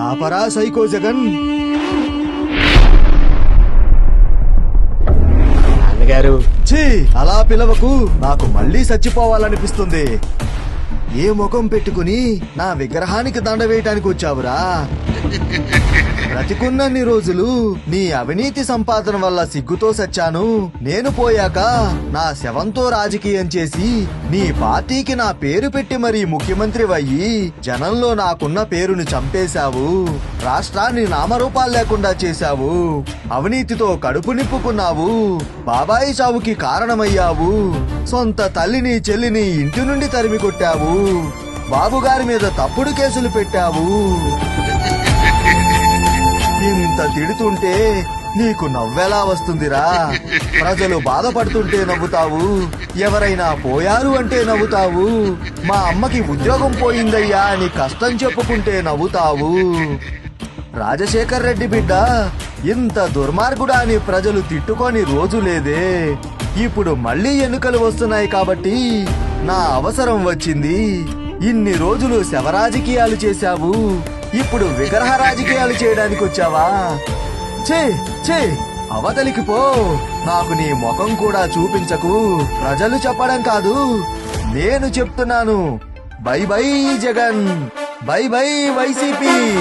ఆపరా psycho Jagan. నాన్నగారు. ఛీ అలా పిలవకు నాకు మళ్ళీ చచ్చిపోవాలనిపిస్తుంది. ఏ ముఖం పెట్టుకుని నా విగ్రహానికి దండ వేయటానికి వచ్చావురా? బ్రతికున్నన్ని రోజులు నీ అవినీతి సంపాదన వల్ల సిగ్గుతో సచ్చాను. నేను పోయాక నా శవంతో రాజకీయం చేసి నీ పార్టీకి నా పేరు పెట్టి మరీ ముఖ్యమంత్రి అయ్యి జనంలో నాకున్న పేరును చంపేశావు. రాష్ట్రాన్ని నామరూపాలు లేకుండా చేశావు. అవినీతితో కడుపు నిప్పుకున్నావు బాబాయి చావుకి కారణమయ్యావు. సొంత తల్లిని చెల్లిని ఇంటి నుండి తరిమి కొట్టావు బాబుగారి మీద తప్పుడు కేసులు పెట్టావు. ఇంత తిడుతుంటే నీకు నవ్వెలా వస్తుందిరా? ప్రజలు బాధపడుతుంటే నవ్వుతావు. ఎవరైనా పోయారు అంటే నవ్వుతావు. మా అమ్మకి ఉద్యోగం పోయిందయ్యా అని కష్టం చెప్పుకుంటే నవ్వుతావు. రాజశేఖర్ రెడ్డి బిడ్డ ఇంత దుర్మార్గుడా అని ప్రజలు తిట్టుకొని రోజు లేదే. ఇప్పుడు మళ్ళీ ఎన్నికలు వస్తున్నాయి కాబట్టి నా అవసరం వచ్చింది. ఇన్ని రోజులు శవరాజకీయాలు చేశావు. ఇప్పుడు విగ్రహ రాజకీయాలు చేయడానికి వచ్చావా? చే చే అవతలికి పో. నాకు నీ ముఖం కూడా చూపించకు. ప్రజలు చెప్పడం కాదు. నేను చెప్తున్నాను. Bye bye Jagan. Bye bye YCP.